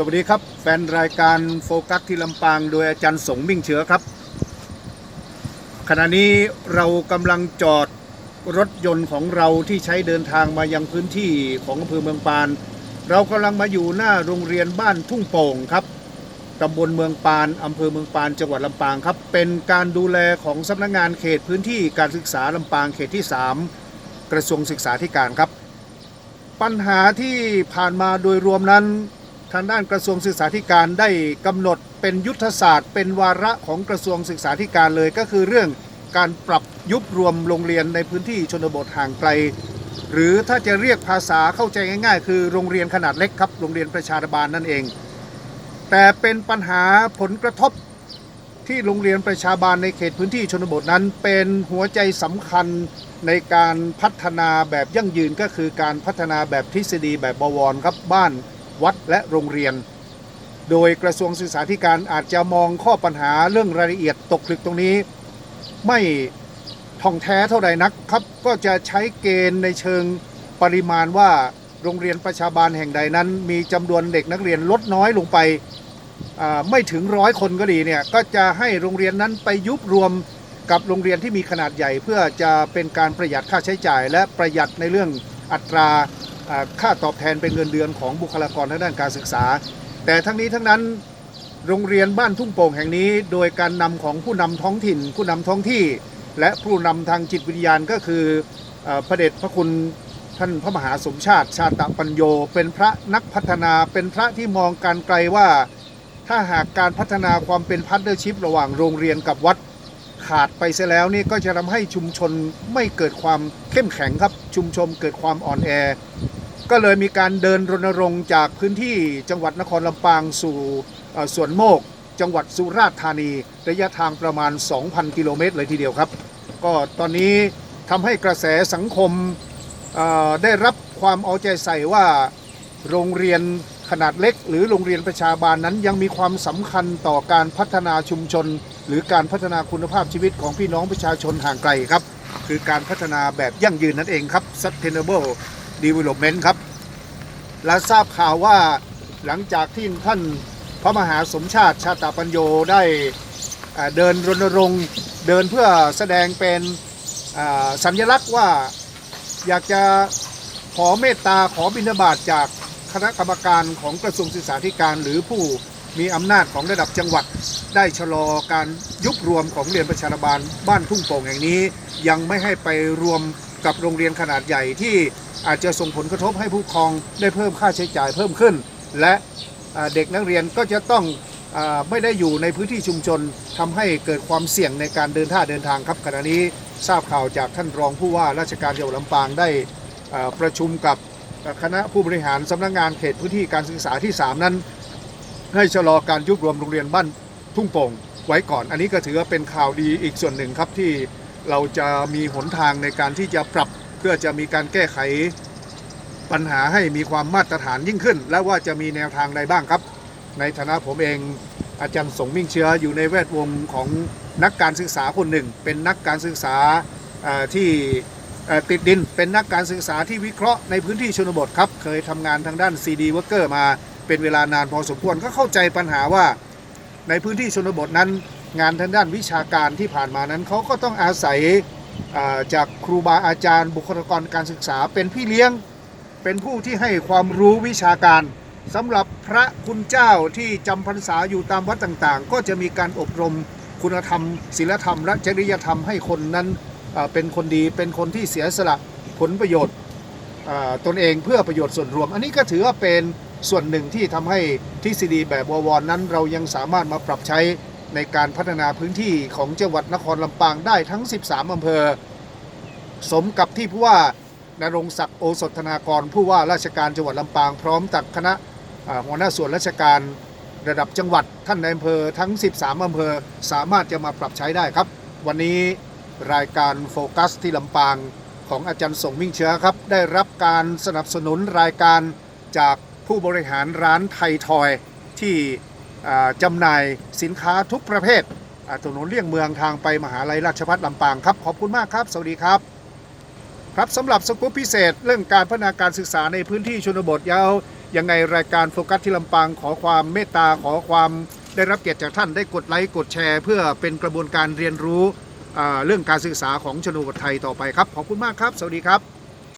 สวัสดีครับ แฟนรายการโฟกัสที่ลำปางโดยอาจารย์สงมิ่งเชื้อครับ ขณะนี้เรากำลังจอดรถยนต์ของเราที่ใช้เดินทางมายังพื้นที่ของอำเภอเมืองปาน เรากำลังมาอยู่หน้าโรงเรียนบ้านทุ่งโป่งครับตำบลเมืองปานอำเภอเมืองปานจังหวัดลำปางครับ เป็นการดูแลของสำนักงานเขตพื้นที่การศึกษาลำปางเขตที่ 3 กระทรวงศึกษาธิการครับ ปัญหาที่ผ่านมาโดยรวมนั้น ทางด้านกระทรวงศึกษาธิการได้กำหนดเป็นยุทธศาสตร์ เป็นวาระของกระทรวงศึกษาธิการเลยก็คือเรื่องการปรับยุบรวมโรงเรียนในพื้นที่ชนบทห่างไกล หรือถ้าจะเรียกภาษาเข้าใจง่าย ๆ คือโรงเรียนขนาดเล็กครับโรงเรียนประชาบาลนั่นเอง แต่เป็นปัญหาผลกระทบที่โรงเรียนประชาบาลในเขตพื้นที่ชนบทนั้น เป็นหัวใจสำคัญในการพัฒนาแบบยั่งยืนก็คือการพัฒนาแบบทฤษฎีแบบบวรครับบ้าน วัดและโรงเรียน โดยกระทรวงศึกษาธิการอาจจะมองข้อปัญหาเรื่องรายละเอียดตกผลึกตรงนี้ ไม่ท่องแท้เท่าใดนักครับ ก็จะใช้เกณฑ์ในเชิงปริมาณว่าโรงเรียนประชาบาลแห่งใดนั้น มีจำนวนเด็กนักเรียนลดน้อยลงไปไม่ถึงร้อยคนก็ดีเนี่ยก็จะให้โรงเรียนนั้นไปยุบรวมกับโรงเรียนที่มีขนาดใหญ่ เพื่อจะเป็นการประหยัดค่าใช้จ่าย และประหยัดในเรื่องอัตรา ค่าตอบแทนเป็นเงินเดือนของบุคลากรทางด้านการศึกษา แต่ทั้งนี้ทั้งนั้นโรงเรียนบ้านทุ่งโป่งแห่งนี้ โดยการนำของผู้นำท้องถิ่น ผู้นำท้องที่ และผู้นำทางจิตวิญญาณก็คืออพระเดชพระคุณท่านพระมหาสมชาติชาตปัญโย เป็นพระนักพัฒนาเป็นพระที่มองการไกลว่า ถ้าหากการพัฒนาความเป็นพาร์เนอร์ชิพระหว่างโรงเรียนกับวัด ขาดไปเสียแล้วนี่ก็จะทำให้ชุมชนไม่เกิดความเข้มแข็งครับ ชุมชนเกิดความอ่อนแอ ก็เลยมีการเดินรณรงค์จากพื้นที่จังหวัดนครลำปางสู่สวนโมก จังหวัดสุราษฎร์ธานี ระยะทางประมาณ 2,000 กิโลเมตรเลยทีเดียวครับ ก็ตอนนี้ทำให้กระแสสังคมได้รับความเอาใจใส่ว่าโรงเรียน ขนาดเล็ก หรือโรงเรียนประชาบาลนั้นยังมีความสำคัญต่อการพัฒนาชุมชน หรือการพัฒนาคุณภาพชีวิตของพี่น้องประชาชนห่างไกลครับ คือการพัฒนาแบบยั่งยืนนั่นเองครับ sustainable development ครับ และทราบข่าวว่าหลังจากที่ท่านพระมหาสมชาติชาตปัญโยได้เดินรณรงค์เดินเพื่อแสดงเป็นสัญลักษณ์ว่าอยากจะขอเมตตาขอบิณฑบาตจาก คณะกรรมการของกระทรวงศึกษาธิการ หรือผู้มีอำนาจของระดับจังหวัด ได้ชะลอการยุบรวมของเรียนประชาบาลบ้านทุ่งโป่งแห่งนี้ ยังไม่ให้ไปรวมกับโรงเรียนขนาดใหญ่ที่อาจจะส่งผลกระทบให้ผู้ปกครองได้เพิ่มค่าใช้จ่ายเพิ่มขึ้น และเด็กนักเรียนก็จะต้องไม่ได้อยู่ในพื้นที่ชุมชนทำให้เกิดความเสี่ยงในการเดินท่าเดินทางครับขณะนี้ทราบข่าวจากท่านรองผู้ว่าราชการจังหวัดลำปางได้ประชุมกับ คณะผู้บริหารสำนักงานเขตพื้นที่การศึกษาที่ 3 นั้น ให้ชะลอการยุบรวมโรงเรียนบ้านทุ่งโป่งไว้ก่อน อันนี้ก็ถือว่าเป็นข่าวดีอีกส่วนหนึ่งครับที่เราจะมีหนทางในการที่จะปรับเพื่อจะมีการแก้ไขปัญหาให้มีความมาตรฐานยิ่งขึ้น และว่าจะมีแนวทางใดบ้างครับ ในฐานะผมเองอาจารย์สงมิ่งเชื้ออยู่ในแวดวงของนักการศึกษาคนหนึ่ง เป็นนักการศึกษาที่ ติดดินเป็นนักการศึกษาที่วิเคราะห์ในพื้นที่ชนบทครับ เคยทำงานทางด้าน CD Worker มาเป็นเวลานานพอสมควรก็เข้าใจปัญหาว่า ในพื้นที่ชนบทนั้น งานทางด้านวิชาการที่ผ่านมานั้นเขาก็ต้องอาศัยจากครูบาอาจารย์ บุคลากรการศึกษาเป็นพี่เลี้ยง เป็นผู้ที่ให้ความรู้วิชาการสำหรับพระคุณเจ้าที่จำพรรษาอยู่ตามวัดต่างๆ ก็จะมีการอบรมคุณธรรมศีลธรรมและจริยธรรมให้คนนั้น เป็นคนดีเป็นคนที่เสียสละผลประโยชน์ตนเองเพื่อประโยชน์ส่วนรวม อันนี้ก็ถือว่าเป็นส่วนหนึ่งที่ทำให้ทฤษฎีแบบววรนั้น เรายังสามารถมาปรับใช้ในการพัฒนาพื้นที่ของจังหวัดนครลำปางได้ทั้ง 13 อำเภอ สมกับที่ผู้ว่านรงศักดิ์โอสถธนากร ผู้ว่าราชการจังหวัดลำปางพร้อมตักคณะหัวหน้าส่วนราชการระดับจังหวัดท่านในอำเภอทั้ง 13 อำเภอสามารถจะมาปรับใช้ได้ครับ วันนี้ รายการโฟกัสที่ลำปางของอาจารย์สงมิ่งเชื้อครับ ได้รับการสนับสนุนรายการจากผู้บริหารร้านไทยทอยที่จำหน่ายสินค้าทุกประเภทอ่าถนนเลี่ยงเมืองทางไปมหาลัยราชภัฏลำปางครับ ขอบคุณมากครับ สวัสดีครับ ครับสำหรับสกู๊ปพิเศษ เรื่องการพัฒนาการศึกษาในพื้นที่ชนบทยาวยังไงรายการโฟกัสที่ลำปางขอความเมตตาขอความได้รับเกียรติจากท่านได้กดไลค์กดแชร์ เพื่อเป็นกระบวนการเรียนรู้ เรื่องการศึกษาของชนบทไทยต่อไปครับ ขอบคุณมากครับ สวัสดีครับ